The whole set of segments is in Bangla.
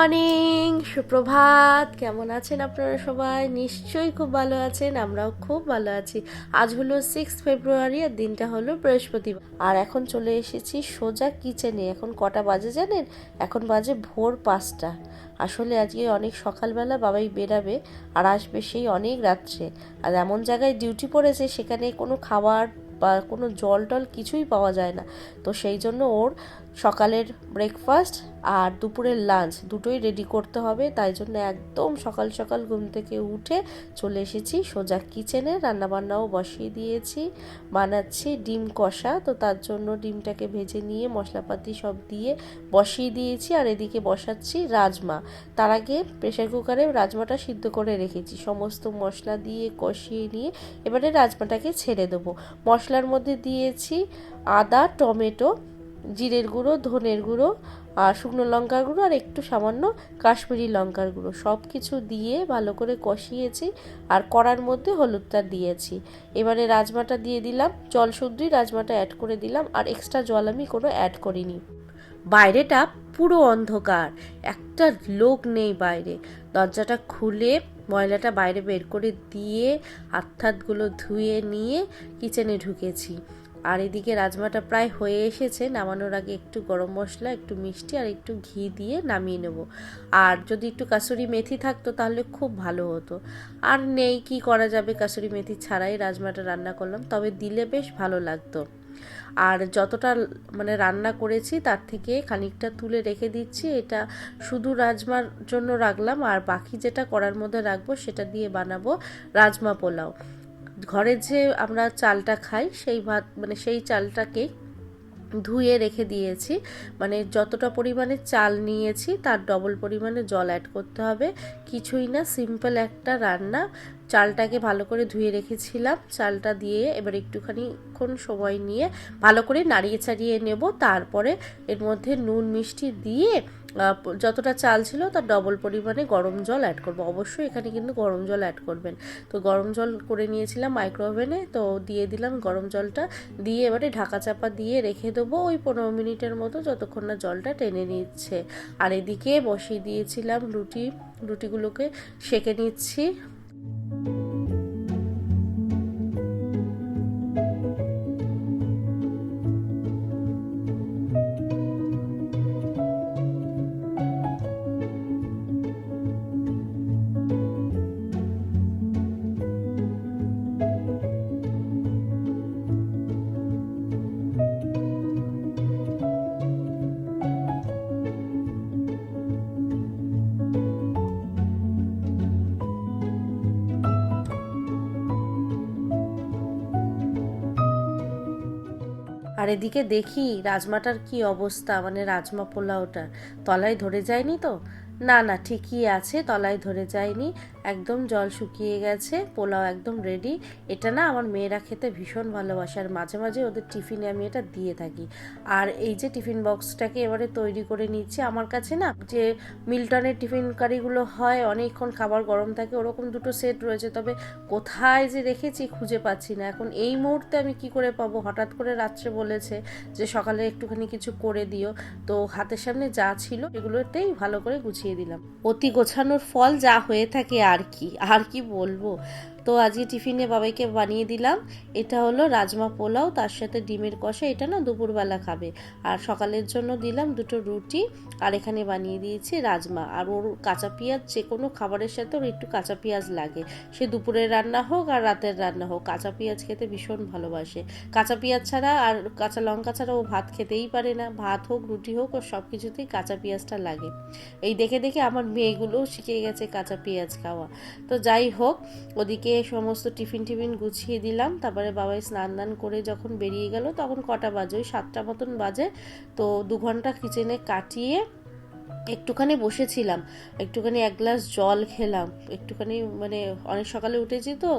মর্নিং, সুপ্রভাত। কেমন আছেন আপনারা সবাই? নিশ্চয়ই খুব ভালো আছেন, আমরাও খুব ভালো আছি। আজ হলো সিক্স ফেব্রুয়ারি আর দিনটা হলো বৃহস্পতিবার। আর এখন চলে এসেছি সোজা কিচেনে এখন কটা বাজে জানেন? এখন বাজে ভোর পাঁচটা। আসলে আজকে অনেক সকালবেলা বাবাই বেরাবে আর আসবে সেই অনেক রাত্রে। আর এমন জায়গায় ডিউটি পড়েছে, সেখানে কোনো খাবার বা কোনো জল টল কিছুই পাওয়া যায় না। তো সেই জন্য ওর সকালের ব্রেকফাস্ট আর দুপুরের লাঞ্চ দুটোই রেডি করতে হবে। তাই জন্য একদম সকাল সকাল ঘুম থেকে উঠে চলে এসেছি। সোজা কিচেনে রান্নাবান্নাও বসিয়ে দিয়েছি। বানাচ্ছি ডিম কষা। তো তার জন্য ডিমটাকে ভেজে নিয়ে মশলাপাতি সব দিয়ে বসিয়ে দিয়েছি আর এদিকে বসাচ্ছি রাজমা। তার আগে প্রেশার কুকারে রাজমাটা সিদ্ধ করে রেখেছি। সমস্ত মশলা দিয়ে কষিয়ে নিয়ে এবারে রাজমাটাকে ছেড়ে দেবো। মশলার মধ্যে দিয়েছি আদা, টমেটো জিরের গুঁড়ো, ধনের গুঁড়ো, আর শুকনো লঙ্কার গুঁড়ো, আর একটু সামান্য কাশ্মীরি লঙ্কার গুঁড়ো। সব কিছু দিয়ে ভালো করে কষিয়েছি, আর কড়ার মধ্যে হলুদটা দিয়েছি। এবারে রাজমাটা দিয়ে দিলাম জল শুদ্ধই রাজমাটা অ্যাড করে দিলাম, আর এক্সট্রা জল আমি কোনো অ্যাড করিনি। বাইরেটা পুরো অন্ধকার, একটা লোক নেই বাইরে। দরজাটা খুলে ময়লাটা বাইরে বের করে দিয়ে হাতগুলো ধুয়ে নিয়ে কিচেনে ঢুকেছি। আর এদিকে রাজমাটা প্রায় হয়ে এসেছে, নামানোর আগে একটু গরম মশলা, একটু মিষ্টি আর একটু ঘি দিয়ে নামিয়ে নেব। আর যদি একটু কাসুরি মেথি থাকতো তাহলে খুব ভালো হতো। আর নেই, কি করা যাবে কাসুরি মেথি ছাড়াই রাজমাটা রান্না করলাম, তবে দিলে বেশ ভালো লাগতো। আর যতটা মানে রান্না করেছি তার থেকে খানিকটা তুলে রেখে দিচ্ছি, এটা শুধু রাজমার জন্য রাখলাম, আর বাকি যেটা করার মধ্যে রাখব সেটা দিয়ে বানাবো রাজমা পোলাও। ঘরে যে আমরা চালটা খাই, সেই ভাত মানে সেই চালটাকে ধুয়ে রেখে দিয়েছি। মানে যতটা পরিমাণে চাল নিয়েছি, তার ডবল পরিমাণে জল অ্যাড করতে হবে। কিছুই না সিম্পল একটা রান্না। চালটাকে ভালো করে ধুয়ে রেখেছিলাম। চালটা দিয়ে এবার একটুখানি ক্ষণ সময় নিয়ে ভালো করে নাড়িয়ে চাড়িয়ে নেব। তারপরে এর মধ্যে নুন, মিষ্টি দিয়ে যতটা চাল ছিল তার ডবল পরিমাণে গরম জল অ্যাড করব। অবশ্যই এখানে কিন্তু গরম জল অ্যাড করবেন। তো গরম জল করে নিয়েছিলাম মাইক্রো ওভেনে তো দিয়ে দিলাম গরম জলটা। দিয়ে এবারে ঢাকা চাপা দিয়ে রেখে দেবো ওই পনেরো মিনিটের মতো, যতক্ষণ না জলটা টেনে নিচ্ছে। আর এদিকে বসিয়ে দিয়েছিলাম রুটি। রুটিগুলোকে সেকে নিচ্ছি। এদিকে দেখি রাজমাটার কি অবস্থা মানে রাজমা পোলাওটার। তলায় ধরে যায়নি তো? না না, ঠিকই আছে, তলায় ধরে যায়নি, একদম জল শুকিয়ে গেছে, পোলাও একদম রেডি এটা না আমার মেয়েরা খেতে ভীষণ ভালোবাসে, আর মাঝে মাঝে ওদের টিফিনে আমি এটা দিয়ে থাকি। আর এই যে টিফিন বক্সটাকে এবারে তৈরি করে নিচ্ছি, আমার কাছে না যে মিল্টনের টিফিন কারিগুলো হয়, অনেকক্ষণ খাবার গরম থাকে, ওরকম দুটো সেট রয়েছে, তবে কোথায় যে রেখেছি খুঁজে পাচ্ছি না। এখন এই মুহূর্তে আমি কি করে পাবো? হঠাৎ করে রাত্রে বলেছে যে সকালে একটুখানি কিছু করে দিও। তো হাতের সামনে যা ছিল এগুলোতেই ভালো করে গুছিয়ে দিলাম। অতি গোছানোর ফল যা হয়ে থাকে আর কি আর কি বলব? তো আজকে টিফিনে বাবাইকে বানিয়ে দিলাম। এটা হলো রাজমা পোলাও, তার সাথে ডিমের কষা, এটা না দুপুরবেলা খাবে। আর সকালের জন্য দিলাম দুটো রুটি, আর এখানে বানিয়ে দিয়েছি রাজমা। আর ওর কাঁচা পেঁয়াজ, যে কোনো খাবারের সাথে ওর একটু কাঁচা পেঁয়াজ লাগে। সে দুপুরের রান্না হোক আর রাতের রান্না হোক, কাঁচা পেঁয়াজ খেতে ভীষণ ভালোবাসে। কাঁচা পেঁয়াজ ছাড়া আর কাঁচা লঙ্কা ছাড়া ও ভাত খেতেই পারে না। ভাত হোক, রুটি হোক, ওর সব কিছুতেই কাঁচা পেঁয়াজটা লাগে। এই দেখে দেখে আমার মেয়েগুলোও শিখে গেছে কাঁচা পেঁয়াজ খাওয়া। তো যাই হোক, ওদিকে সমস্ত টিফিন টিফিন গুছিয়ে দিলাম। তারপরে বাবাই স্নান দান করে যখন বেরিয়ে গেল, তখন কটা বাজে? ওই সাতটা মতন বাজে। তো দু ঘণ্টা কিচেনে কাটিয়ে একটুখানি বসেছিলাম, একটুখানি এক গ্লাস জল খেলাম, একটুখানি মানে অনেক সকালে উঠেছি তো,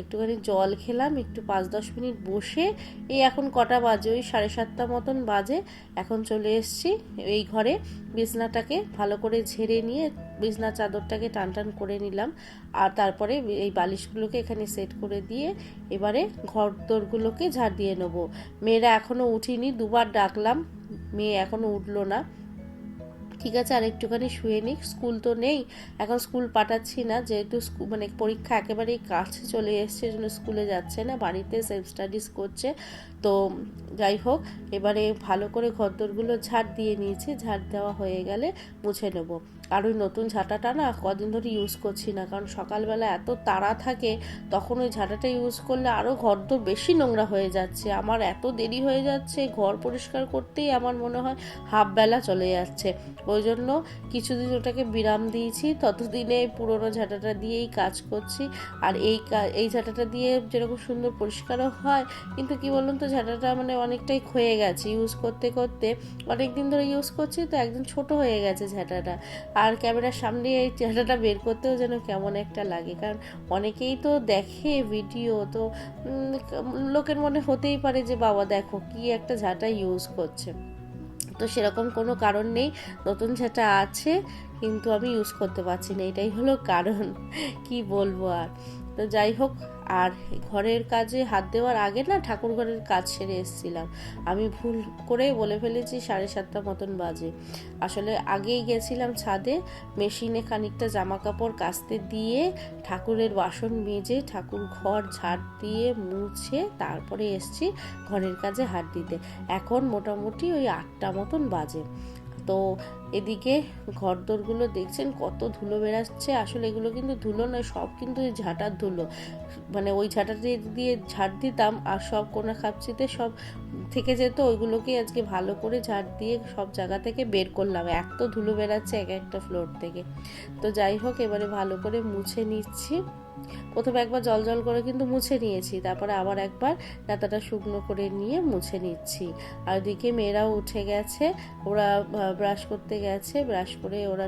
একটুখানি জল খেলাম, একটু পাঁচ দশ মিনিট বসে, এই এখন কটা বাজে? ওই সাড়ে সাতটা মতন বাজে, এখন চলে এসছি এই ঘরে, বিছনাটাকে ভালো করে ঝেড়ে নিয়ে বিছনা চাদরটাকে টান টান করে নিলাম, আর তারপরে এই বালিশগুলোকে এখানে সেট করে দিয়ে এবারে ঘর দোরগুলোকে ঝাড় দিয়ে নেব। মেয়েরা এখনও উঠিনি, দুবার ডাকলাম, মেয়ে এখনও উঠল না। ঠিক আছে, আর একটুখানি শুয়ে নিক, স্কুল তো নেই, এখন স্কুল পাঠাচ্ছি না, যেহেতু মানে পরীক্ষা একেবারেই কাছে চলে এসছে জন্য স্কুলে যাচ্ছে না, বাড়িতে সেলফ স্টাডিজ করছে, তো যাই হোক, এবারে ভালো করে ঘরদোরগুলো ঝাড় দিয়ে নিয়েছি, ঝাড় দেওয়া হয়ে গেলে মুছে নেব। আর ওই নতুন ঝাঁটাটা না কদিন ধরে ইউজ করছি না, কারণ সকালবেলা এত তাড়া থাকে, তখন ওই ঝাঁটাটা ইউজ করলে আরও ঘরদোর বেশি নোংরা হয়ে যাচ্ছে। আমার এত দেরি হয়ে যাচ্ছে, ঘর পরিষ্কার করতেই আমার মনে হয় হাফ বেলা চলে যাচ্ছে। ওই জন্য কিছুদিন ওটাকে বিরাম দিয়েছি, ততদিনে পুরোনো ঝাঁটাটা দিয়েই কাজ করছি। আর এই এই ঝাঁটাটা দিয়ে যেরকম সুন্দর পরিষ্কারও হয়, কিন্তু কি বলুন তো, ঝাঁটাটা মানে অনেকটাই ক্ষয়ে গেছে। ইউজ করতে করতে অনেক দিন ধরে ইউজ করছি, তো একদম ছোট হয়ে গেছে ঝাঁটাটা। আর ক্যামেরার সামনে এই চেহারাটা বের করতেও যেন কেমন একটা লাগে। কারণ অনেকেই তো দেখে ভিডিও তো লোকের মনে হতেই পারে যে, বাবা, দেখো কি একটা ঝাঁটা ইউজ করছে। তো সেরকম কোনো কারণ নেই। নতুন ঝাঁটা আছে, কিন্তু আমি ইউজ করতে পারছি না। এটাই হলো কারণ। কি বলব আর? তো যাই হোক, আর ঘরের কাজে হাত দেওয়ার আগে না ঠাকুর ঘরের কাজ সেরে এসেছিলাম। আমি ভুল করে বলে ফেলেছি সাড়ে সাতটা মতন বাজে। আসলে আগেই গেছিলাম ছাদে, মেশিনে খানিকটা জামা কাপড় কাচতে দিয়ে ঠাকুরের বাসন মেজে ঠাকুর ঘর ঝাড় দিয়ে মুছে তারপরে এসছি ঘরের কাজে হাত দিতে। এখন মোটামুটি ওই আটটা মতন বাজে। তো এদিকে ঘরদোরগুলো দেখছেন, কত ধুলো বেরাচ্ছে। আসলে এগুলো কিন্তু ধুলো নয়, সব কিন্তু ঝাঁটার ধুলো। মানে ওই ঝাঁটা দিয়ে ঝাড় দিতাম আর সব কোনা খাপচিতে সব থেকে যেত ওইগুলোকে আজকে ভালো করে ঝাড় দিয়ে সব জায়গা থেকে বের করলাম। এত ধুলো বেরাচ্ছে এক একটা ফ্লোর থেকে। তো যাই হোক, এবারে ভালো করে মুছে নিচ্ছি। প্রথমে একবার জল জল করে কিন্তু মুছে নিয়েছি, তারপরে আবার একবার নেতাটা শুকনো করে নিয়ে মুছে নিচ্ছি। আর ওদিকে মেয়েরাও উঠে গেছে, ওরা ব্রাশ করতে গেছে ব্রাশ করে ওরা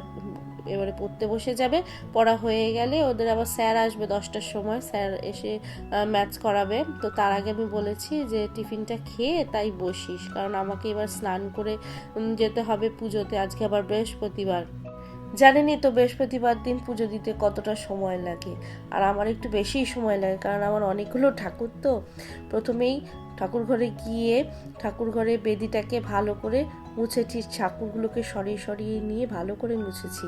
এবারে পড়তে বসে যাবে। পড়া হয়ে গেলে ওদের আবার স্যার আসবে দশটার সময়, স্যার এসে ম্যাচ করাবে। তো তার আগে আমি বলেছি যে টিফিনটা খেয়ে তাই বসিস, কারণ আমাকে এবার স্নান করে যেতে হবে পুজোতে। আজকে আবার বৃহস্পতিবার। জানেনই তো বৃহস্পতিবার দিন পুজো দিতে কতটা সময় লাগে। আর আমার একটু বেশিই সময় লাগে, কারণ আমার অনেকগুলো ঠাকুর তো। প্রথমেই ঠাকুর ঘরে গিয়ে ঠাকুর ঘরে বেদিটাকে ভালো করে মুছেছি ঠাকুরগুলোকে সরিয়ে সরিয়ে নিয়ে ভালো করে মুছেছি।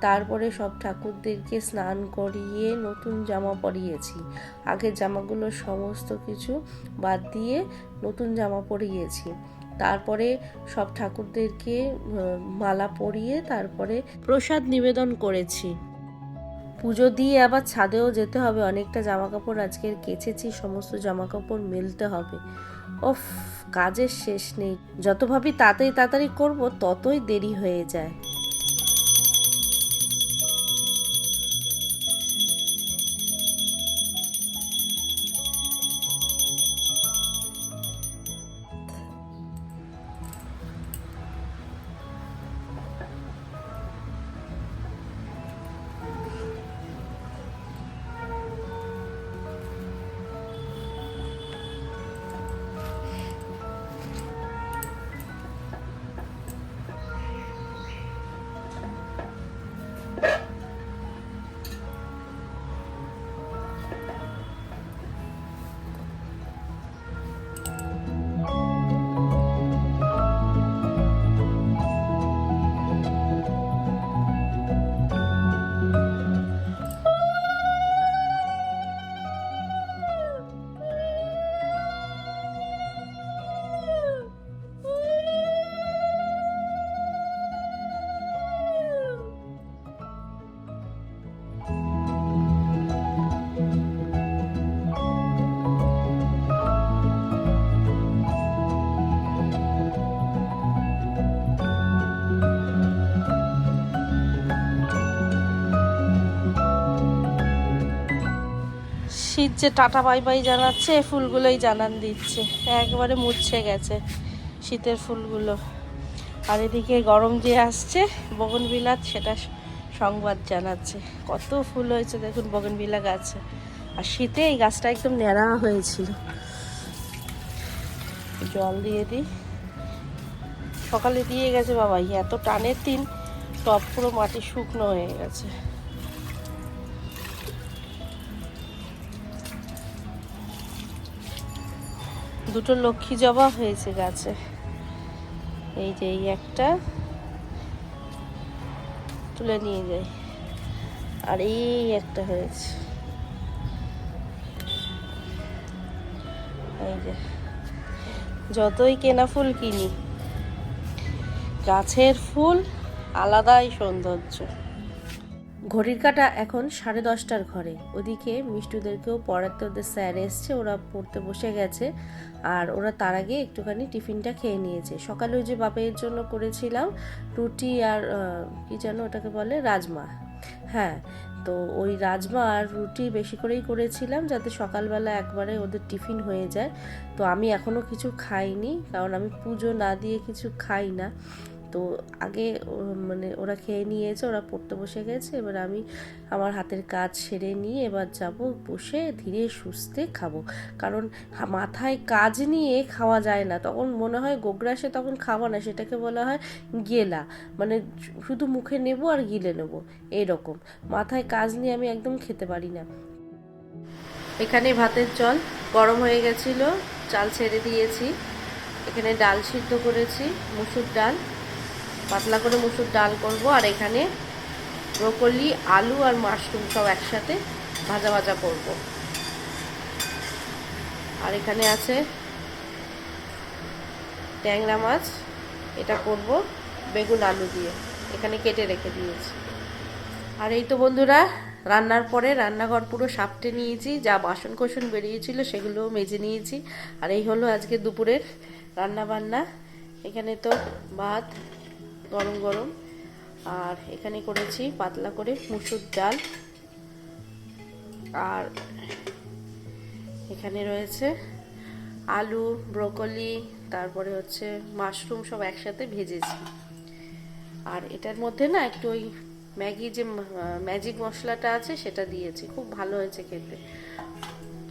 তারপরে সব ঠাকুরদেরকে স্নান করিয়ে নতুন জামা পরিয়েছি। আগের জামাগুলো সমস্ত কিছু বাদ দিয়ে নতুন জামা পরিয়েছি। তারপরে সব ঠাকুরদেরকে মালা পরিয়ে তারপরে প্রসাদ নিবেদন করেছি। পুজো দিয়ে আবার ছাদেও যেতে হবে, অনেকটা জামা কাপড় আজকের কেচেছি, সমস্ত জামা কাপড় মেলতে হবে। ওফ, কাজের শেষ নেই। যত ভাবি তাড়াতাড়ি তাড়াতাড়ি করব, ততই দেরি হয়ে যায়। শীত যে টাটা বাই বাই জানাচ্ছে ফুলগুলোই জানান দিচ্ছে। একবারে মুছে গেছে শীতের ফুলগুলো। আর এদিকে গরম যে আসছে বগনবিলাত সেটা সংবাদ জানাচ্ছে। কত ফুল হয়েছে দেখুন বগনবিলা গাছে। আর শীতে এই গাছটা একদম ন্যাড়া হয়েছিল। জল দিয়ে দিই। সকালে দিয়ে গেছে বাবা এত টানের দিন টপ পুরো মাটি শুকনো হয়ে গেছে। দুটো লক্ষ্মী জবা হয়েছে গাছে। এই যে এই একটা তুলে নিয়ে যাই। আর এই একটা হয়েছে। এই যে, যতই কেনা ফুল কিনি, গাছের ফুল আলাদাই সৌন্দর্য। ঘড়ির কাটা এখন সাড়ে দশটার ঘরে। ওদিকে মিষ্টুদেরকেও পড়াতে ওদের স্যার এসছে, ওরা পড়তে বসে গেছে, আর ওরা তার আগে একটুখানি টিফিনটা খেয়ে নিয়েছে। সকালে ওই যে বাপের জন্য করেছিলাম রুটি আর কি যেন ওটাকে বলে, রাজমা। হ্যাঁ তো ওই রাজমা আর রুটি বেশি করেই করেছিলাম যাতে সকালবেলা একবারে ওদের টিফিন হয়ে যায়। তো আমি এখনও কিছু খাইনি, কারণ আমি পুজো না দিয়ে কিছু খাই না। তো আগে মানে ওরা খেয়ে নিয়েছে, ওরা পড়তে বসে গেছে। এবার আমি আমার হাতের কাজ সেরে নিয়ে এবার যাব, বসে ধীরে সুস্থে খাব। কারণ মাথায় কাজ নিয়ে খাওয়া যায় না। তখন মনে হয় গোগ্রাসে তখন খাওয়া না, সেটাকে বলা হয় গেলা। মানে শুধু মুখে নেব আর গিলে নেব এইরকম মাথায় কাজ নিয়ে আমি একদম খেতে পারি না। এখানে ভাতের জল গরম হয়ে গেছিল, চাল ছেড়ে দিয়েছি। এখানে ডাল সিদ্ধ করেছি, মুসুর ডাল। পাতলা করে মুসুর ডাল করব, আর এখানে ব্রোকলি, আলু আর মাশরুম সব একসাথে ভাজা ভাজা করব। আর এখানে আছে ট্যাংরা মাছ, এটা করব বেগুন আলু দিয়ে, এখানে কেটে রেখে দিয়েছি। আর এই তো বন্ধুরা, রান্নার পরে রান্নাঘর পুরো সাপটে নিয়েছি, যা বাসন কোসন বেরিয়েছিল সেগুলো মেজে নিয়েছি। আর এই হলো আজকে দুপুরের রান্না বান্না এখানে তো ভাত গরম গরম। আর এখানে করেছি পাতলা করে মুসুর ডাল। আর এখানে রয়েছে আলু, ব্রোকলি, তারপরে হচ্ছে মাশরুম সব একসাথে ভেজেছি। আর এটার মধ্যে না একটু ওই ম্যাগি যে ম্যাজিক মশলাটা আছে সেটা দিয়েছি। খুব ভালো হয়েছে খেতে।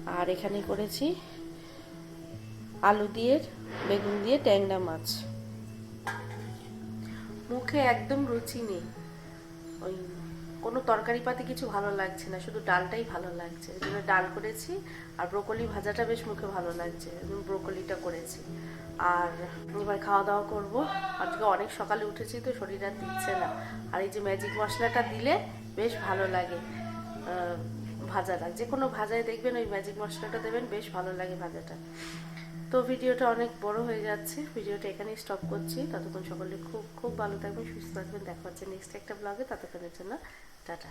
আর এখানে করেছি আলু দিয়ে, বেগুন দিয়ে ট্যাংরা মাছ। মুখে একদম রুচি নেই। ওই কোনো তরকারি পাতি কিছু ভালো লাগছে না, শুধু ডালটাই ভালো লাগছে। জন্য ডাল করেছি আর ব্রোকলি ভাজাটা বেশ মুখে ভালো লাগছে ব্রোকলিটা করেছি। আর এবার খাওয়া দাওয়া করব। আজকে অনেক সকালে উঠেছি তো শরীর আর দিচ্ছে না। আর এই যে ম্যাজিক মশলাটা দিলে বেশ ভালো লাগে ভাজাটা। যে কোনো ভাজায় দেখবেন ওই ম্যাজিক মশলাটা দেবেন, বেশ ভালো লাগে ভাজাটা। তো ভিডিওটা অনেক বড় হয়ে যাচ্ছে। ভিডিওটা এখানেই স্টপ করছি। ততক্ষণ সকলে খুব খুব ভালো থাকবেন, সুস্থ থাকবেন। দেখা হচ্ছে নেক্সট একটা ব্লগে ততক্ষণের জন্য টাটা।